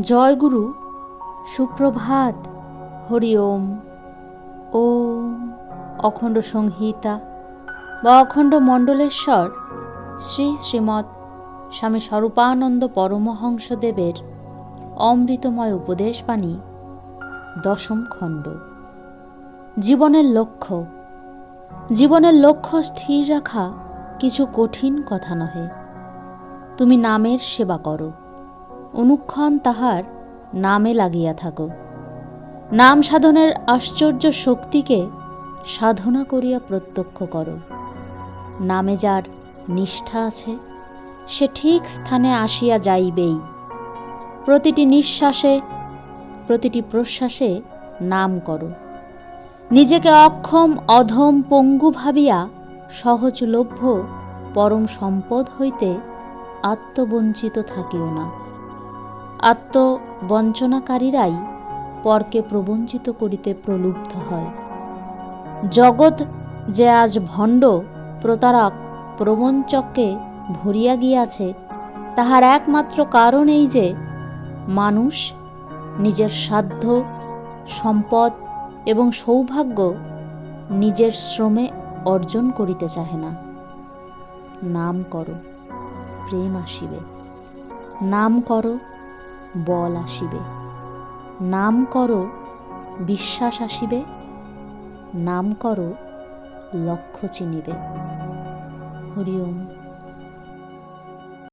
জয় গুরু, সুপ্রভাত, হরি ওম। ওম অখণ্ড সংহিতা বা অখণ্ড মণ্ডলেশ্বর শ্রী শ্রীমৎ স্বামী স্বরূপানন্দ পরমহংসদেবের অমৃতময় উপদেশ উপদেশবাণী, দশম খণ্ড। জীবনের লক্ষ্য। জীবনের লক্ষ্য স্থির রাখা কিছু কঠিন কথা নহে। তুমি নামের সেবা করো। অনুক্ষণ তাহার নামে লাগিয়া থাকো। নাম সাধনের আশ্চর্য শক্তিকে সাধনা করিয়া প্রত্যক্ষ করো। নামে যার নিষ্ঠা আছে, সে ঠিক স্থানে আসিয়া যাইবেই। প্রতিটি নিঃশ্বাসে, প্রতিটি প্রশ্বাসে নাম করো। নিজেকে অক্ষম, অধম পঙ্গু ভাবিয়া সহজলভ্য পরম সম্পদ হইতে আত্মবঞ্চিত থাকিও না। আত্মবঞ্চনাকারীরাই পরকে প্রবঞ্চিত করিতে প্রলুব্ধ হয়। জগৎ যে আজ ভণ্ড, প্রতারক, প্রবঞ্চককে ভরিয়া গিয়াছে, তাহার একমাত্র কারণ এই যে, মানুষ নিজের সাধ্য, সম্পদ এবং সৌভাগ্য নিজের শ্রমে অর্জন করিতে চাহে না। নাম করো, প্রেম আসিবে। নাম করো বল আসিবে। নাম করো বিশ্বাস আসিবে। নাম করো লক্ষ্য চিনিবে। হরি ওম।